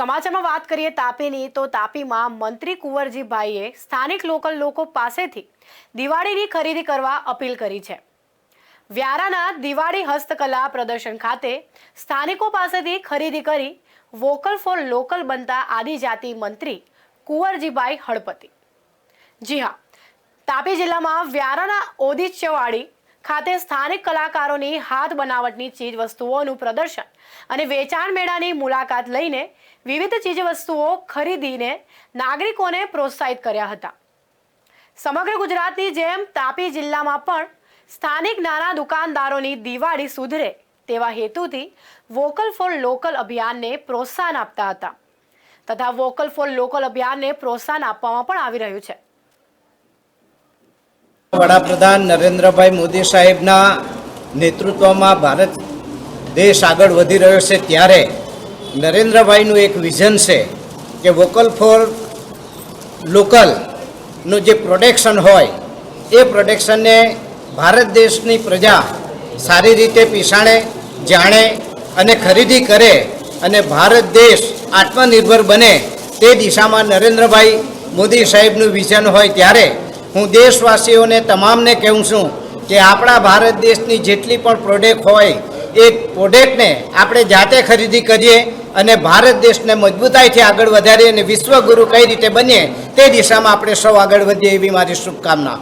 સમાચારમાં વાત કરીએ તાપીની, તો તાપીમાં મંત્રી કુંવરજીભાઈએ સ્થાનિક લોકલ લોકો પાસેથી દિવાળીની ખરીદી કરવા અપીલ કરી છે. વ્યારાના દિવાળી હસ્તકલા પ્રદર્શન ખાતે સ્થાનિકો પાસેથી ખરીદી કરી વોકલ ફોર લોકલ બનતા આદિજાતિ મંત્રી કુંવરજીભાઈ હળપતિ. જી હા, તાપી જિલ્લામાં વ્યારાના ઓદિચ્યવાડી ખાતે સ્થાનિક કલાકારોની હાથ બનાવટની ચીજ વસ્તુઓનું પ્રદર્શન અને વેચાણ મેળાની મુલાકાત લઈને વિવિધ ચીજ વસ્તુઓ ખરીદીને નાગરિકોને પ્રોત્સાહિત કર્યા હતા. સમગ્ર ગુજરાતની જેમ તાપી જિલ્લામાં પણ સ્થાનિક નાના દુકાનદારોની દિવાળી સુધરે તેવા હેતુથી વોકલ ફોર લોકલ અભિયાનને પ્રોત્સાહન આપતા હતા. તથા વોકલ ફોર લોકલ અભિયાનને પ્રોત્સાહન આપવામાં પણ આવી રહ્યું છે. વડાપ્રધાન નરેન્દ્રભાઈ મોદી સાહેબના નેતૃત્વમાં ભારત દેશ આગળ વધી રહ્યો છે ત્યારે નરેન્દ્રભાઈનું એક વિઝન છે કે વોકલ ફોર લોકલનું જે પ્રોડક્શન હોય, એ પ્રોડક્શનને ભારત દેશની પ્રજા સારી રીતે પીસાણે, જાણે અને ખરીદી કરે અને ભારત દેશ આત્મનિર્ભર બને તે દિશામાં નરેન્દ્રભાઈ મોદી સાહેબનું વિઝન હોય ત્યારે હું દેશવાસીઓને તમામને કહું છું કે આપણા ભારત દેશની જેટલી પણ પ્રોડક્ટ હોય, એ પ્રોડક્ટને આપણે જાતે ખરીદી કરીએ અને ભારત દેશને મજબૂતાઈથી આગળ વધારીએ અને વિશ્વગુરુ કઈ રીતે બનીએ તે દિશામાં આપણે સૌ આગળ વધીએ એવી મારી શુભકામના.